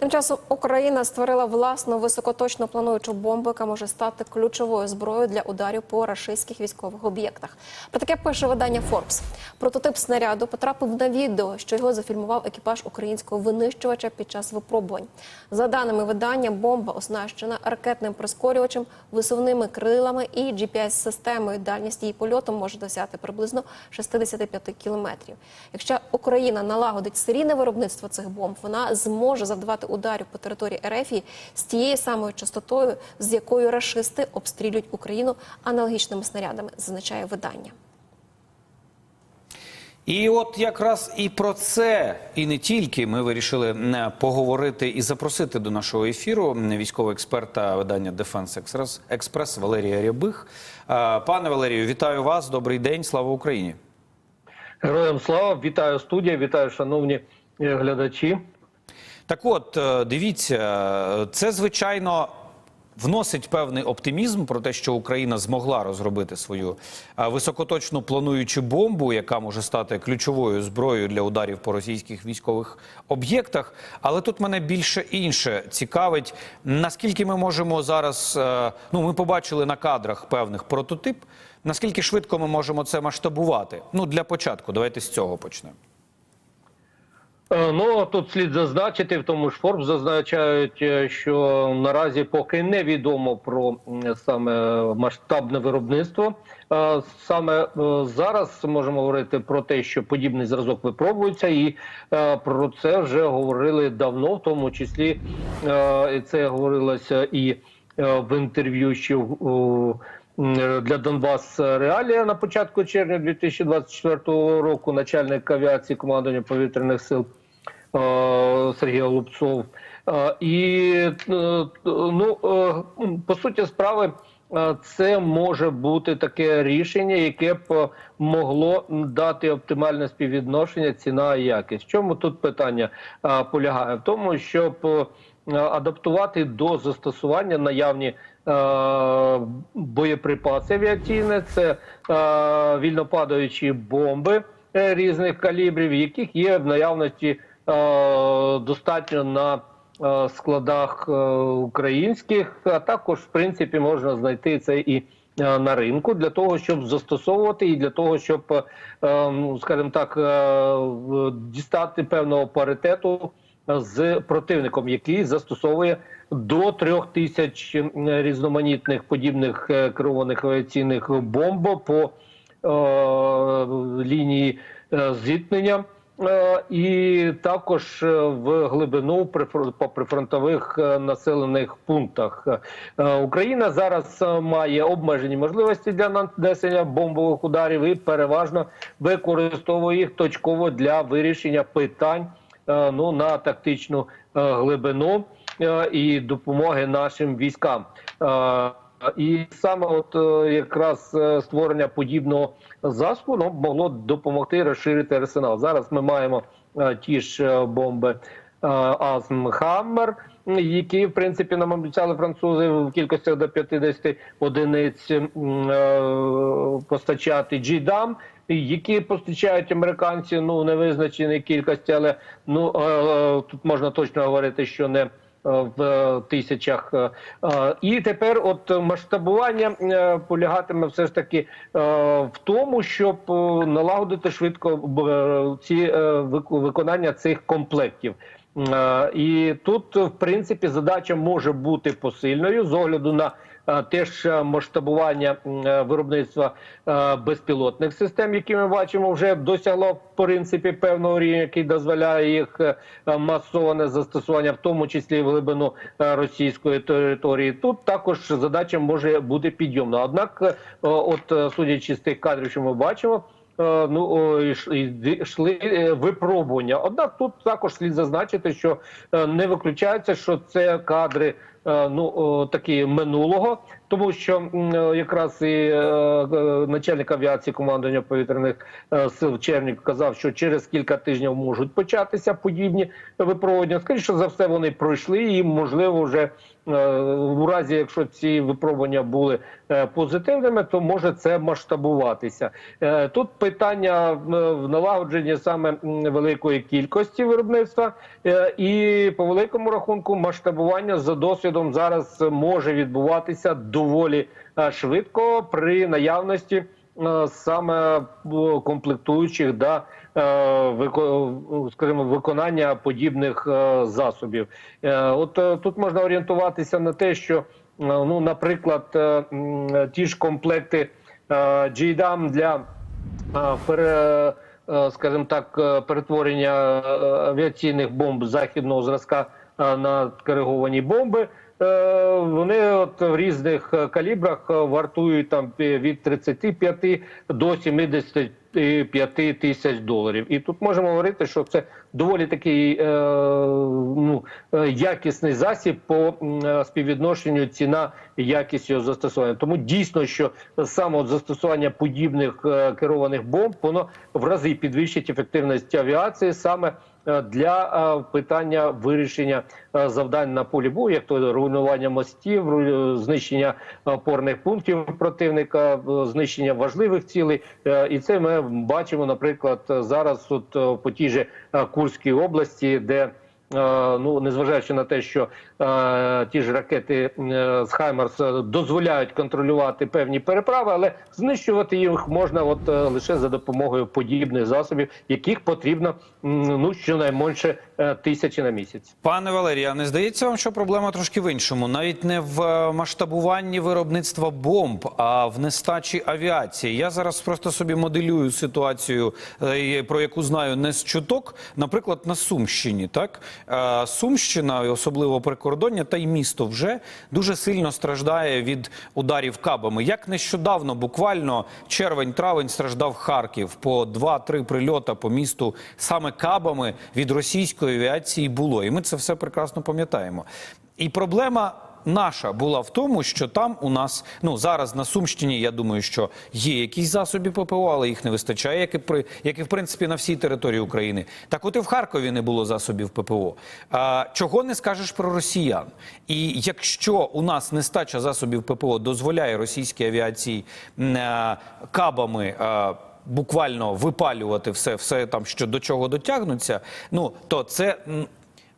Тим часом Україна створила власну високоточну плануючу бомбу, яка може стати ключовою зброєю для ударів по рашистських військових об'єктах. Про таке пише видання Forbes. Прототип снаряду потрапив на відео, що його зафільмував екіпаж українського винищувача під час випробувань. За даними видання, бомба оснащена ракетним прискорювачем, висувними крилами і GPS-системою. Дальність її польоту може досягти приблизно 65 кілометрів. Якщо Україна налагодить серійне виробництво цих бомб, вона зможе завдавати ударів по території Ерефії з тією самою частотою, з якою рашисти обстрілюють Україну аналогічними снарядами, зазначає видання. І от якраз і про це, і не тільки ми вирішили е, поговорити і запросити до нашого ефіру військового експерта видання Defense Express, Експрес Валерія Рябих. Е, Пане Валерію, вітаю вас. Добрий день. Слава Україні. Героям слава, вітаю студія, вітаю, шановні е, глядачі. Так от, е, дивіться, це звичайно вносить певний оптимізм про те, що Україна змогла розробити свою е, високоточну плануючу бомбу, яка може стати ключовою зброєю для ударів по російських військових об'єктах. Але тут мене більше інше цікавить, наскільки ми можемо зараз. е, Ну, ми побачили на кадрах певних прототип. Наскільки швидко ми можемо це масштабувати? Ну, для початку, давайте з цього почнемо. Е, Ну тут слід зазначити, в тому ж Форбс зазначають, е, що наразі поки невідомо про саме масштабне виробництво. Е, Саме зараз можемо говорити про те, що подібний зразок випробується, і про це вже говорили давно, в тому числі це говорилося і в інтерв'ю, що для Донбас Реалія на початку червня 2024 року начальник авіації командування повітряних сил Сергій Голубцов. Е, І е, ну е, по суті справи. е, Це може бути таке рішення, яке б могло дати оптимальне співвідношення ціна і якість. Чому тут питання е, полягає? В тому, щоб е, адаптувати до застосування наявні е, боєприпаси авіаційні, це е, вільнопадаючі бомби е, різних калібрів, яких є в наявності е, достатньо на е, складах е, українських, а також в принципі можна знайти це і е, на ринку для того, щоб застосовувати, і для того, щоб, е, ем, скажімо так, е, дістати певного паритету з противником, який застосовує до трьох тисяч різноманітних подібних е, керованих авіаційних бомб по е, лінії е, зіткнення. Е, І також е, в глибину по прифронтових е, населених пунктах Україна зараз має обмежені можливості для нанесення бомбових ударів і переважно використовує їх точково для вирішення питань ну на тактичну глибину і допомоги нашим військам. І саме от е, якраз е, створення подібного засобу ну, могло допомогти розширити арсенал. Зараз ми маємо е, ті ж бомби е, Азм Хаммер, які в принципі нам обіцяли французи в кількості до 50 одиниць постачати Джідам. Які постачають американці ну невизначеній кількості, але ну тут можна точно говорити, що не в тисячах. Е, е, І тепер, от масштабування е, полягатиме все ж таки е, в тому, щоб е, налагодити швидко е, ці е, виконання цих комплектів. Е, І тут, в принципі, задача може бути посильною з огляду на е, теж е, масштабування е, виробництва е, безпілотних систем, які ми бачимо, вже досягло в принципі певного рівня, який дозволяє їх е, е, масоване застосування, в тому числі в глибину е, російської території. Тут також задача може бути підйомна. Однак, е, от е, судячи з тих кадрів, що ми бачимо. е, Ну йшли е, випробування. Однак тут також слід зазначити, що е, не виключається, що це кадри е, ну такі минулого, тому що якраз і е, е, начальник авіації командування повітряних е, сил Чернік казав, що через кілька тижнів можуть початися подібні випробування. Скоріше за все, вони пройшли і можливо вже. У разі, якщо ці випробування були позитивними, то може це масштабуватися. Тут питання в налагодженні саме великої кількості виробництва, і по великому рахунку масштабування за досвідом зараз може відбуватися доволі е, швидко при наявності е, саме е, комплектуючих да скажімо, виконання подібних засобів. От тут можна орієнтуватися на те, що ну, наприклад, ті ж комплекти JDAM для скажімо так, перетворення авіаційних бомб західного зразка на кориговані бомби. Е, Вони от в різних е, калібрах е, вартують там від 35 до 75 тисяч доларів. І тут можемо говорити, що це доволі такий е, ну, якісний засіб по співвідношенню ціна якість його застосування. Тому дійсно, що саме застосування подібних керованих бомб воно в рази підвищить ефективність авіації саме для е, питання вирішення е, завдань на полі бою, як то руйнування мостів, знищення опорних пунктів противника, е, знищення важливих цілей. Е, І це ми бачимо, наприклад, зараз от е, по тій же е, Курській області, де е, ну незважаючи на те, що е, ті ж ракети е, з Хаймарс е, дозволяють контролювати певні переправи, але знищувати їх можна от е, лише за допомогою подібних засобів, яких потрібно ну щонайменше е, тисячі на місяць. Пане Валерію, а не здається вам, що проблема трошки в іншому? Навіть не в е, масштабуванні виробництва бомб, а в нестачі авіації. Я зараз просто собі моделюю ситуацію, е, про яку знаю не з чуток, наприклад, на Сумщині. Так Е, Сумщина, і особливо прикордоння, та й місто вже дуже сильно страждає від ударів кабами. Як нещодавно, буквально червень-травень, страждав Харків по 2-3 прильота по місту саме кабами від російської авіації було. І ми це все прекрасно пам'ятаємо. І проблема. Наша була в тому, що там у нас ну зараз на Сумщині. Я думаю, що є якісь засоби ППО, але їх не вистачає, як і при як і в принципі на всій території України. Так, от і в Харкові не було засобів ППО. А, чого не скажеш про росіян? І якщо у нас нестача засобів ППО дозволяє російській авіації м, е, кабами. е, Буквально випалювати все, все там, що до чого дотягнуться. Ну то це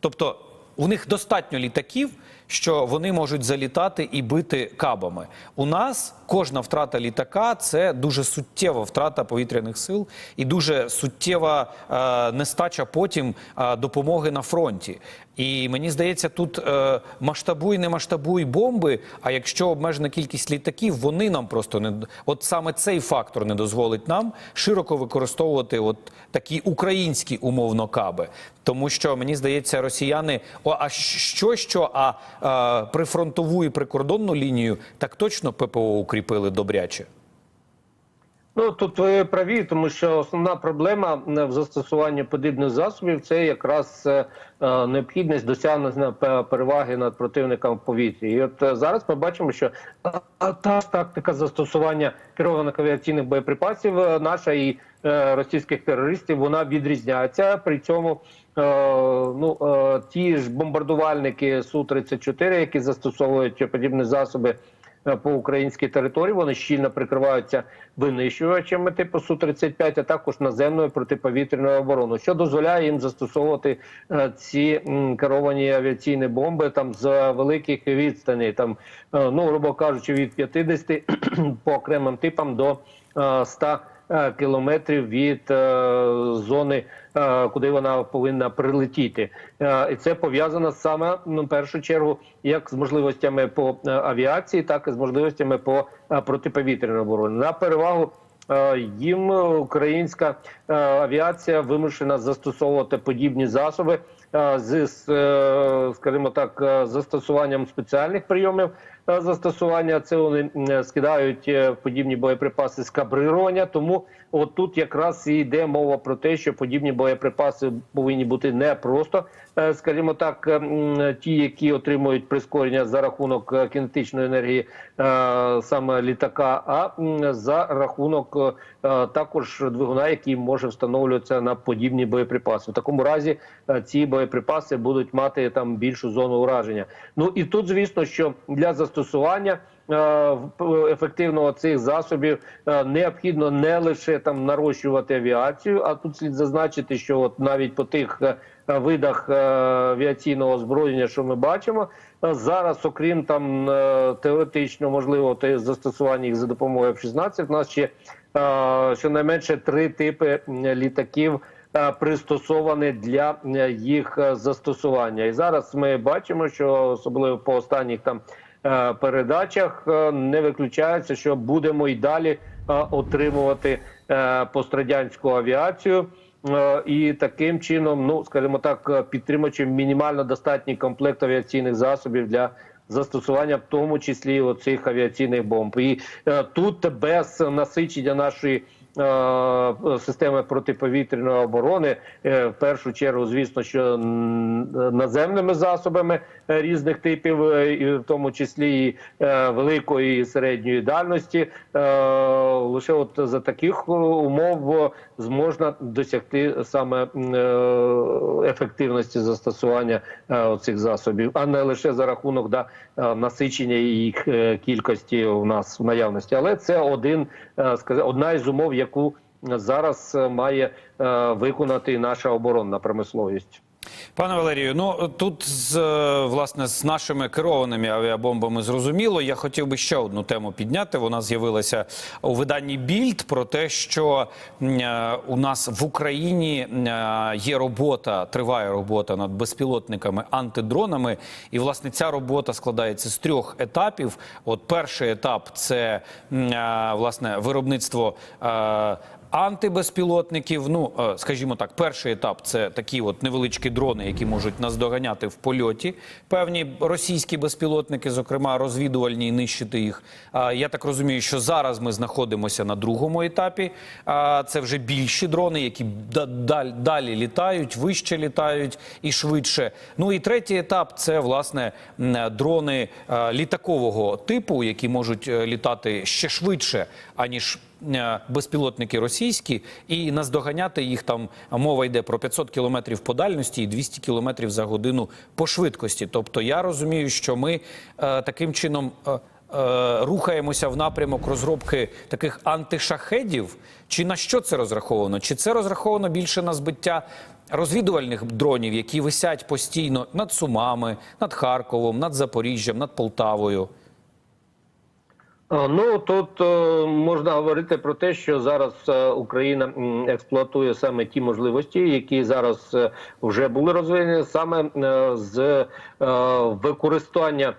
тобто у них достатньо літаків, що вони можуть залітати і бити кабами. У нас кожна втрата літака це дуже суттєва втрата повітряних сил і дуже суттєва е, нестача потім е, допомоги на фронті. І мені здається, тут е, масштабуй, не масштабуй бомби. А якщо обмежена кількість літаків, вони нам просто не от саме цей фактор не дозволить нам широко використовувати от такі українські умовно каби. Тому що мені здається, росіяни о, а що, що, а прифронтову і прикордонну лінію так точно ППО укріпили добряче. Ну тут ви праві, тому що основна проблема в застосуванні подібних засобів це якраз е, е, необхідність досягнення переваги над противником в повітрі. І от е, зараз ми бачимо, що та тактика застосування керованих авіаційних боєприпасів наша і російських терористів вона відрізняється. При цьому ну ті ж бомбардувальники су 34 які застосовують подібні засоби по українській території. Вони щільно прикриваються винищувачами типу су 35 а також наземною протиповітряною обороною, що дозволяє їм застосовувати е, ці керовані авіаційні бомби там з великих відстаней, там е, ну грубо кажучи, від 50 по окремим типам до е, 100 е, кілометрів від е, зони, е, куди вона повинна прилетіти, Е, і це пов'язано саме ну, в першу чергу як з можливостями по е, авіації, так і з можливостями по е, протиповітряній обороні. На перевагу е, їм українська е, авіація вимушена застосовувати подібні засоби е, з, е, скажімо так, е, застосуванням спеціальних прийомів застосування. Це вони скидають е, подібні боєприпаси з кабрирування. Тому от тут якраз і йде мова про те, що подібні боєприпаси повинні бути не просто, скажімо так, ті, які отримують прискорення за рахунок кінетичної енергії саме літака, а за рахунок також двигуна, який може встановлюватися на подібні боєприпаси. В такому разі ці боєприпаси будуть мати там більшу зону ураження. Ну і тут, звісно, що для застосування. е, Ефективного цих засобів е, необхідно не лише там нарощувати авіацію, а тут слід зазначити, що от навіть по тих е, видах авіаційного озброєння, що ми бачимо, зараз, окрім там теоретично можливо застосування їх за допомогою F-16, у нас ще щонайменше три типи літаків. Е, Пристосовані для е, їх е, застосування, і зараз ми бачимо, що особливо по останніх там передачах не виключається, що будемо і далі отримувати пострадянську авіацію. І таким чином, ну скажімо так, підтримуючи мінімально достатній комплект авіаційних засобів для застосування, в тому числі оцих авіаційних бомб. І тут без насичення нашої системи протиповітряної оборони, е, в першу чергу, звісно, що наземними засобами е, різних типів, е, в тому числі і е, великої і середньої дальності, е, лише от за таких е, умов е, зможна досягти саме е, ефективності застосування е, цих засобів, а не лише за рахунок да, е, насичення їх е, кількості у нас в наявності. Але це один е, одна із умов, яку зараз е, має е, виконати наша оборонна промисловість. Пане Валерію, ну тут з е, власне з нашими керованими авіабомбами зрозуміло. Я хотів би ще одну тему підняти. Вона з'явилася у виданні Більд про те, що е, у нас в Україні е, є робота, триває робота над безпілотниками антидронами. І власне ця робота складається з трьох етапів. От перший етап це власне виробництво. Е, Антибезпілотників, ну е, скажімо так, перший етап це такі от невеличкі дрони, які можуть наздоганяти в польоті певні російські безпілотники, зокрема розвідувальні, і нищити їх. Я так розумію, що зараз ми знаходимося на другому етапі. Це вже більші дрони, які далі літають, вище літають і швидше. Ну і третій етап це власне дрони е, літакового типу, які можуть е, літати ще швидше, аніж е, безпілотники російські, і наздоганяти їх там мова йде про 500 кілометрів по дальності і 200 кілометрів за годину по швидкості. Тобто я розумію, що ми е, таким чином. е, е, Рухаємося в напрямок розробки таких антишахедів. Чи на що це розраховано? Чи це розраховано більше на збиття розвідувальних дронів, які висять постійно над Сумами, над Харковом, над Запоріжжям, над Полтавою? Ну тут е, можна говорити про те, що зараз е, Україна експлуатує саме ті можливості, які зараз е, вже були розвинені, саме з використання.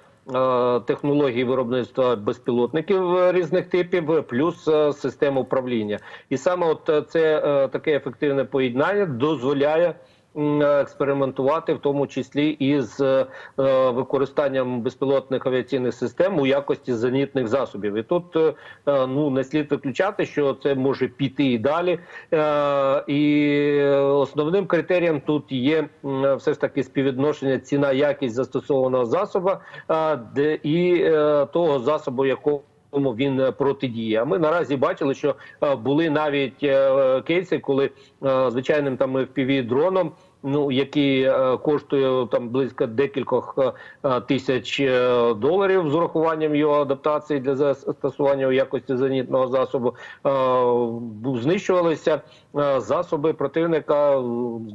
Технологій виробництва безпілотників різних типів, плюс систем управління, і саме от це таке ефективне поєднання дозволяє експериментувати, в тому числі із е, е, використанням безпілотних авіаційних систем у якості зенітних засобів. І тут е, е, ну не слід виключати, що це може піти і далі. Е, І основним критерієм тут є все ж таки співвідношення ціна якість застосованого засобу е, де і е, того засобу, якого тому він е, протидіє. А ми наразі бачили, що е, були навіть е, кейси, коли звичайним там впівдроном дроном. Ну, який е, коштує там близько декількох е, е, тисяч доларів з урахуванням його адаптації для застосування у якості зенітного засобу, знищувалися засоби противника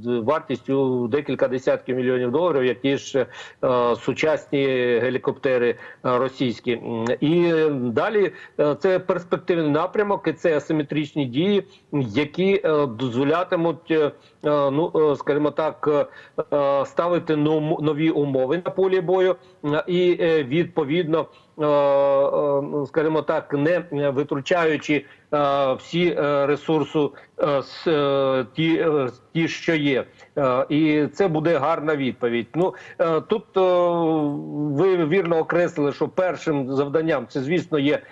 вартістю декілька десятків мільйонів доларів, які ж сучасні гелікоптери російські. І далі це перспективний напрямок, і це асиметричні дії, які дозволятимуть, ну скажімо е, е, ставити нові умови на полі бою. Е, і відповідно, ну, скажімо так, не витручаючи всі е, ресурсу е, с- е, ті, ті, що є. І це буде гарна відповідь. Ну тут ви вірно окреслили, що першим завданням це, звісно, є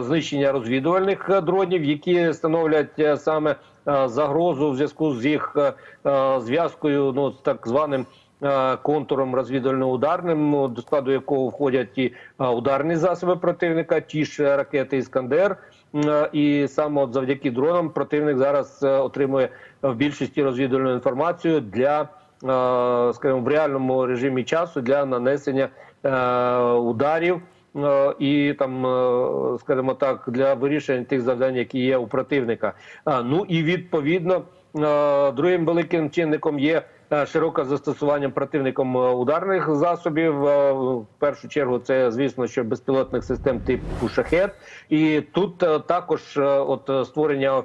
знищення розвідувальних дронів, які становлять саме загрозу в зв'язку з їх зв'язкою, ну так званим. Контуром розвідувально-ударним, ну, до складу якого входять і ударні засоби противника, ті ж ракети Іскандер. Е, І саме от завдяки дронам противник зараз е, отримує в більшості розвідувальну інформацію для, е, скажімо, в реальному режимі часу для нанесення ударів. Е, І там, е, скажімо так, для вирішення тих завдань, які є у противника. Ну і відповідно е, другим великим чинником є широке застосування противником ударних засобів. В першу чергу, це звісно, що безпілотних систем типу шахет. І тут також от створення е,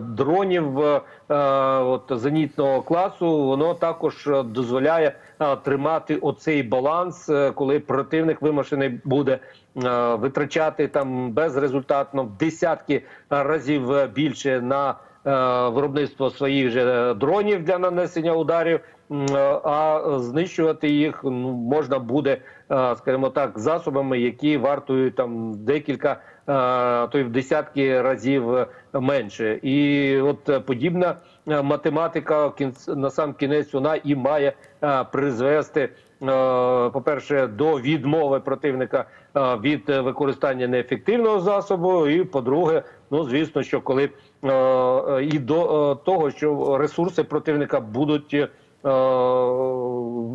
дронів е, е, от зенітного класу, воно також е, дозволяє е, тримати оцей баланс, е, коли противник вимушений буде е, витрачати там безрезультатно десятки разів е, більше на е, виробництво своїх же дронів для нанесення ударів. е, А знищувати їх ну, можна буде, е, скажімо так, засобами, які вартують там декілька, е, то й в десятки разів е, менше. І от е, подібна е, математика на сам кінець вона і має е, призвести. е, По-перше, до відмови противника е, від е, використання неефективного засобу, і по-друге, ну звісно, що коли е, е, і до е, того, що ресурси противника будуть е,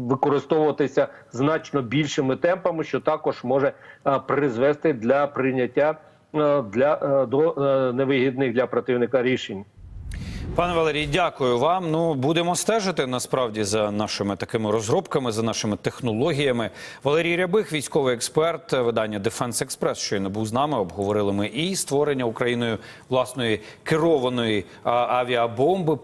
використовуватися значно більшими темпами, що також може е, призвести для прийняття е, для е, до е, невигідних для противника рішень. Пане Валерій, дякую вам. Ну будемо стежити насправді за нашими такими розробками, за нашими технологіями. Валерій Рябих, військовий експерт, видання Дефенс Експрес, щойно був з нами. Обговорили ми і створення Україною власної керованої авіабомби.